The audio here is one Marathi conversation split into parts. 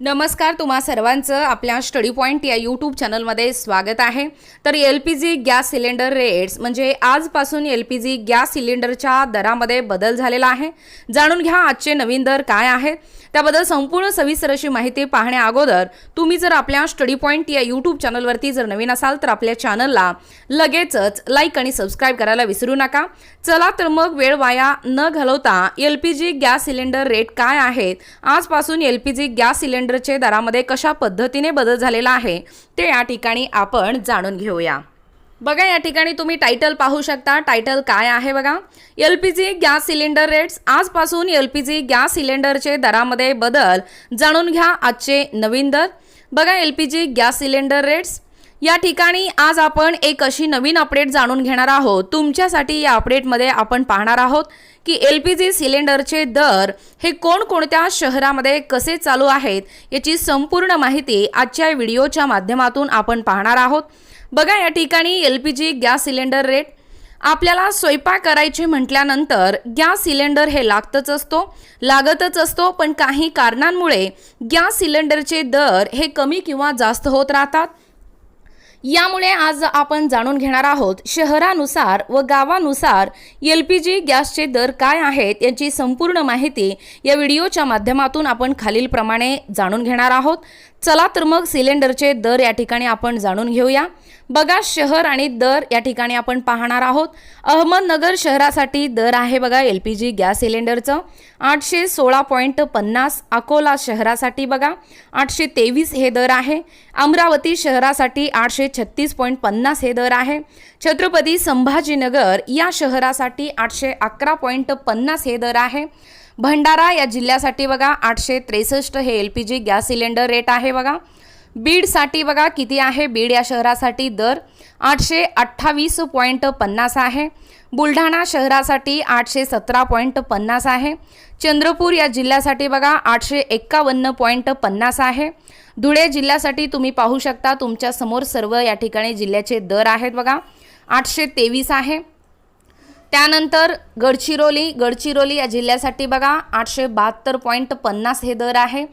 नमस्कार तुम्हा सर्वांचं आपल्या स्टडी पॉईंट या यूट्यूब चॅनलमध्ये स्वागत आहे. तर L P G gas cylinder rates म्हणजे आजपासून एल पी जी गॅस सिलेंडरच्या दरामध्ये बदल झालेला आहे. जाणून घ्या आजचे नवीन दर काय आहेत त्याबद्दल संपूर्ण सविस्तर अशी माहिती पाहण्या अगोदर तुम्ही जर आपल्या स्टडी पॉईंट या यूट्यूब चॅनलवरती जर नवीन असाल तर आपल्या चॅनलला लगेचच लाईक आणि सबस्क्राईब करायला विसरू नका. चला तर मग वेळ वाया न घालवता L P G gas cylinder rate काय आहेत. आजपासून L P G gas cylinder सिलेंडरचे दरामध्ये कशा पद्धतीने बदल झालेला आहे ते या ठिकाणी आपण जाणून घेऊया. बघा या ठिकाणी तुम्ही टायटल पाहू शकता. टायटल काय आहे बघा? L P G gas cylinder rates. आजपासून एल पी जी गॅस सिलेंडरचे दरामध्ये बदल जाणून घ्या आजचे नवीन दर. बघा L P G gas cylinder rates. या ठिकाणी आज आपण एक अशी नवीन अपडेट जाणून घेणार आहोत. तुमच्यासाठी या अपडेटमध्ये आपण पाहणार आहोत की एल पी जी सिलेंडरचे दर हे कोणकोणत्या शहरामध्ये कसे चालू आहेत याची संपूर्ण माहिती आजच्या व्हिडिओच्या माध्यमातून आपण पाहणार आहोत. बघा या ठिकाणी L P G gas cylinder rate. आपल्याला स्वयंपाक करायचे म्हटल्यानंतर गॅस सिलेंडर हे लागतच असतो लागतच असतो पण काही कारणांमुळे गॅस सिलेंडरचे दर हे कमी किंवा जास्त होत राहतात. यामुळे आज आपण जाणून घेणार आहोत शहरानुसार व गावानुसार एल पी जी गॅसचे दर काय आहेत याची संपूर्ण माहिती या व्हिडिओच्या माध्यमातून आपण खालीलप्रमाणे जाणून घेणार आहोत. चला तर मग सिलेंडरचे दर या ठिकाणी आपण जाणून घेऊया. बघा शहर आणि दर या ठिकाणी आपण पाहणार आहोत. अहमदनगर शहरासाठी दर आहे बघा एल पी जी गॅस सिलेंडरचं. आठशे सोळा पॉईंट पन्नास अकोला शहरासाठी बघा आठशे तेवीस हे दर आहे. अमरावती शहरासाठी आठशे छत्तीस पॉईंट पन्नास हे दर आहे. छत्रपती संभाजीनगर या शहरासाठी आठशे अकरा पॉईंट पन्नास हे दर आहे. भंडारा या जिल्ह्यासाठी बघा आठशे त्रेसष्ट हे L P G gas cylinder rate आहे बघा. बीडसाठी बघा किती आहे? बीड या शहरासाठी दर आठशे अठ्ठावीस पॉईंट पन्नास आहे. बुलढाणा शहरासाठी आठशे सतरा पॉईंट पन्नास आहे. चंद्रपूर या जिल्ह्यासाठी बघा आठशे एक्कावन्न पॉईंट पन्नास आहे. धुळे जिल्ह्यासाठी तुम्ही पाहू शकता तुमच्यासमोर सर्व या ठिकाणी जिल्ह्याचे दर आहेत बघा. आठशे तेवीस आहे. त्यानंतर गडचिरोली गडचिरोली या जिल्ह्यासाठी बघा आठशे बहात्तर पॉईंट पन्नास हे दर आहे.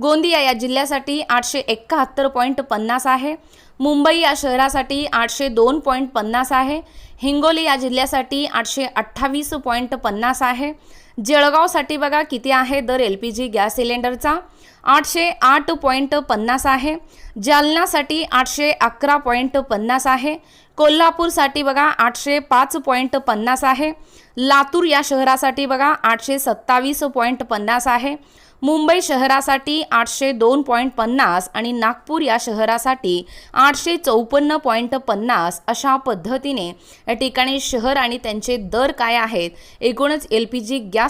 गोंदिया या जिल्ह्यासाठी आठशे एक्काहत्तर पॉईंट पन्नास आहे. मुंबई या शहरासाठी आठशे दोन पॉईंट पन्नास आहे. हिंगोली या जिल्ह्यासाठी आठशे अठ्ठावीस पॉईंट पन्नास आहे. जळगावसाठी बघा किती आहे दर एल पी जी गॅस सिलेंडरचा? आठशे आठ पॉईंट पन्नास आहे. जालनासाठी आठशे अकरा पॉईंट पन्नास आहे. कोल्हापूरसाठी बघा आठशे पाच पॉईंट पन्नास आहे. लातूर या शहरासाठी बघा आठशे सत्तावीस पॉईंट पन्नास आहे. मुंबई शहरासाठी आठशे दोन पॉईंट पन्नास आणि नागपूर या शहरासाठी आठशे चौपन्न पॉईंट पन्नास अशा पद्धतीने या ठिकाणी शहर आणि त्यांचे दर काय आहेत? एकूणच एल पी जी गॅस